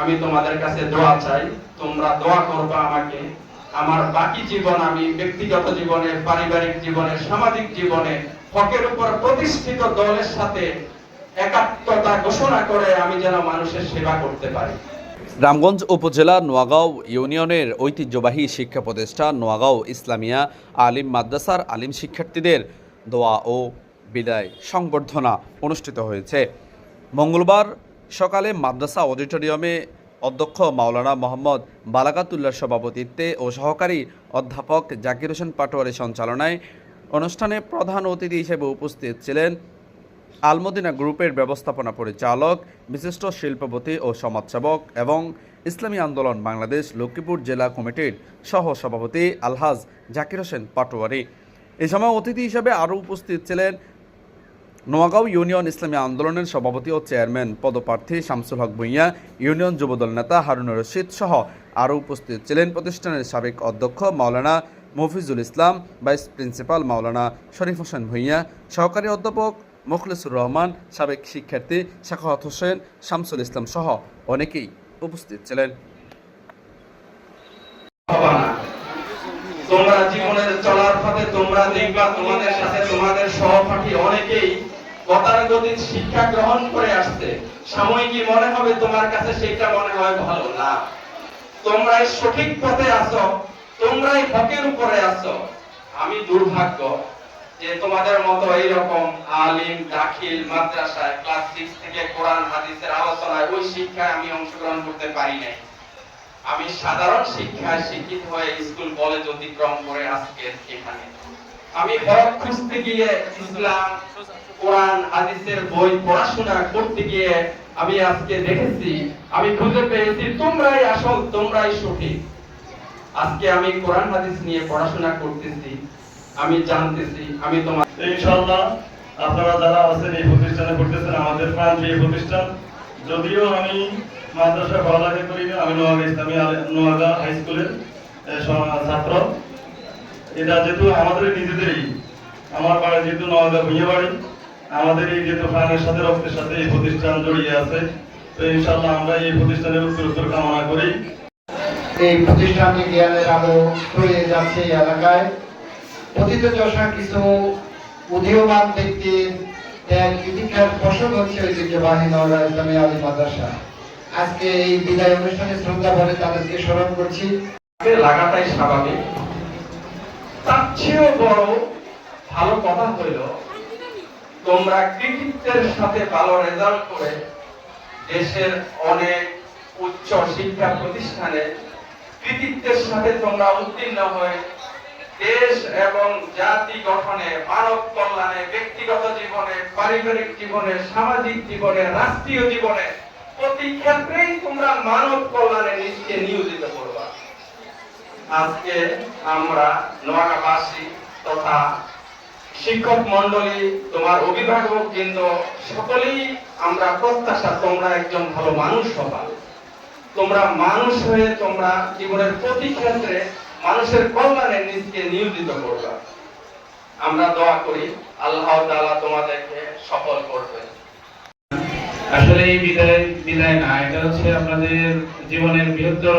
আমি তোমাদের কাছে দোয়া চাই, তোমরা দোয়া করবা আমাকে। আমার বাকি জীবন আমি ব্যক্তিগত জীবনে, পারিবারিক জীবনে, সামাজিক জীবনে, হকের উপর প্রতিষ্ঠিত দলের সাথে একাত্মতা ঘোষণা করে আমি যেন মানুষের সেবা করতে পারি। রামগঞ্জ উপজেলা নোয়াগাঁও ইউনিয়নের ঐতিহ্যবাহী শিক্ষা প্রতিষ্ঠান নোয়াগাঁও ইসলামিয়া আলিম মাদ্রাসার আলিম শিক্ষার্থীদের দোয়া ও বিদায় সংবর্ধনা অনুষ্ঠিত হয়েছে। মঙ্গলবার সকালে মাদ্রাসা অডিটোরিয়ামে অধ্যক্ষ মাওলানা মোহাম্মদ বালাকাতুল্লার সভাপতিত্বে ও সহকারী অধ্যাপক জাকির হোসেন পাটোয়ারি সঞ্চালনায় অনুষ্ঠানে প্রধান অতিথি হিসেবে উপস্থিত ছিলেন আলমদিনা গ্রুপের ব্যবস্থাপনা পরিচালক, বিশিষ্ট শিল্পপতি ও সমাজসেবক এবং ইসলামী আন্দোলন বাংলাদেশ লক্ষ্মীপুর জেলা কমিটির সহ সভাপতি আলহাজ জাকির হোসেন পাটোয়ারি। এ সময় অতিথি হিসেবে আরও উপস্থিত ছিলেন নোয়াগাঁও ইউনিয়ন ইসলামী আন্দোলনের সভাপতি ও চেয়ারম্যান পদপ্রার্থী শামসুল হক ভুঁইয়া, ইউনিয়ন যুবদল নেতা হারুনুর রশিদ সহ আরও উপস্থিত ছিলেন প্রতিষ্ঠানের সাবেক অধ্যক্ষ মাওলানা মফিজুল ইসলাম, ভাইস প্রিন্সিপাল মাওলানা শরীফ হোসেন ভুঁইয়া, সহকারী অধ্যাপক মুখলিসুর রহমান, সাবেক শিক্ষার্থী শাখাওয়াত হোসেন, শামসুল ইসলাম সহ অনেকেই উপস্থিত ছিলেন। তোমরা জীবনের চলার পথে তোমরা দেখবা তোমাদের সাথে তোমাদের সহপাঠী অনেকেই গতানুগতিক শিক্ষা গ্রহণ করে আসছে সাময়িকই মনে হবে তোমার কাছে সেটা মনে হয় ভালো না। তোমরাই সঠিক পথে আছো, তোমরাই হকের উপরে আছো। আমি দুর্ভাগ্য যে তোমাদের মতো এইরকম আলিম, দাখিল, মাদ্রাসায় ক্লাস সিক্স থেকে কোরআন, হাদিসের আলোচনায় ওই শিক্ষায় আমি অংশগ্রহণ করতে পারি নাই। আমি সাধারণ শিক্ষায় শিক্ষিত হয়ে স্কুল কলেজ অতিক্রম করে আজকে এখানে। আমি হক খুঁজতে গিয়ে ইসলাম কোরআন, হাদিসের বই, পড়াশোনা করতে গিয়ে আমি আজকে দেখেছি, আমি খুঁজে পেয়েছি, তোমরাই আসল, তোমরাই সঠিক। আজকে আমি কোরআন, হাদিস নিয়ে পড়াশোনা করতেছি, আমি জানতেছি, আমি তোমার ইনশাআল্লাহ, আপনারা যারা আছেন এই প্রতিষ্ঠানে পড়তেছেন আমাদের প্রান্তীয় প্রতিষ্ঠান। যদিও আমি মাদ্রাসা পড়ালেখা করি আমি নোয়াগা ইসলামী নোয়াগা হাই স্কুলের ছাত্র। এটা যেহেতু আমাদের নিজেদেরই। আমার বাড়ি যেহেতু নোয়াগা ভুঁইয়া বাড়ি আমাদের এই যেহেতু প্রাণের সাথে রক্তের সাথে এই প্রতিষ্ঠান জড়িয়ে আছে তো ইনশাআল্লাহ আমরা এই প্রতিষ্ঠানের উত্তর উত্তর কামনা করি। এই প্রতিষ্ঠানটি জ্ঞানের আলো ছড়িয়ে যাচ্ছে এই এলাকায়। অতীত চষা কিছু উদীয়মান ব্যক্তির ত্যাগ প্রতীক্ষার ফসল হচ্ছে ঐতিহ্যবাহী নওরা ইসলামী আলী মাদ্রাসা। আজকে এই বিদায় অনুষ্ঠানে শ্রদ্ধা ভরে তাদেরকে স্মরণ করছি। তাকে লাগাটাই স্বাভাবিক। তার চেয়েও বড় ভালো কথা হইল, তোমরা কৃতিত্বের সাথে ভালো রেজাল্ট করে দেশের অনেক উচ্চ শিক্ষা প্রতিষ্ঠানে কৃতিত্বের সাথে তোমরা উত্তীর্ণ হয়ে দেশ এবং জাতি গঠনে, মানব কল্যাণে, ব্যক্তিগত জীবনে, পারিবারিক জীবনে, সামাজিক জীবনে, রাষ্ট্রীয় জীবনে প্রতি ক্ষেত্রেই তোমরা মানব কল্যাণে নিজকে নিয়োজিত করবা। আজকে আমরা নোয়াগাবাসী তথা শিক্ষক মন্ডলী তোমার অভিভাবক বৃন্দ, সকলেই আমরা প্রত্যাশা তোমরা একজন ভালো মানুষ হবা। তোমরা মানুষ হয়ে তোমরা জীবনের প্রতি ক্ষেত্রে মানুষের কল্যাণে নিজকে নিয়োজিত করবা। আমরা দোয়া করি, আল্লাহ তোমাদেরকে সফল করবেন। আসলে এই বিদায় বিদায় না, এটা হচ্ছে আপনাদের জীবনের বৃহত্তর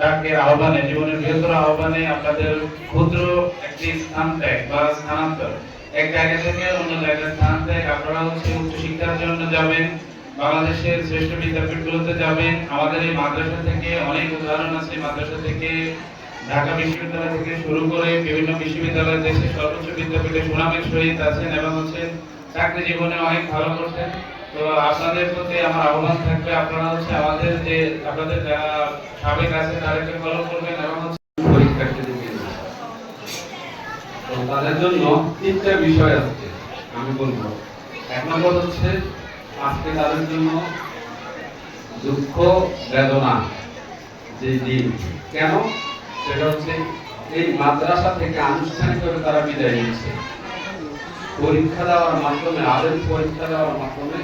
ডাকের আহ্বানে, জীবনের বৃহত্তর আহ্বানে আপনাদের ক্ষুদ্র একটি স্থান ত্যাগ বা স্থানান্তর। এক জায়গা থেকে অন্য জায়গায় স্থান ত্যাগ আপনারা হচ্ছে উচ্চশিক্ষার জন্য যাবেন, বাংলাদেশের শ্রেষ্ঠ বিদ্যাপীঠগুলোতে যাবেন। আমাদের এই মাদ্রাসা থেকে অনেক উদাহরণ আছে মাদ্রাসা থেকে ঢাকা বিশ্ববিদ্যালয় থেকে শুরু করে বিভিন্ন বিশ্ববিদ্যালয়, দেশের সর্বোচ্চ বিদ্যাপীঠে সুনামের সহিত আছেন এবং হচ্ছে চাকরি জীবনে অনেক ভালো করছেন। তো আপনাদের প্রতি আমার আহ্বান থাকবে, আপনারা হচ্ছে আমাদের যে, আপনাদের সাবেক আছে তাদেরকে ফলো করবেন এবং তাদের জন্য তিনটা বিষয় আছে, আমি বলব। এক নম্বর হচ্ছে, আজকে তাদের জন্য দুঃখ বেদনা যে দিন, কেন? সেটা হচ্ছে এই মাদ্রাসা থেকে আনুষ্ঠানিকভাবে তারা বিদায় নিচ্ছে পরীক্ষা দেওয়ার মাধ্যমে আলেম পরীক্ষা দেওয়ার মাধ্যমে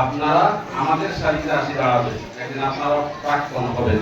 আপনারা আমাদের সারিতে আসি দাঁড়াবেন একদিন আপনারা প্রাক্তন হবেন।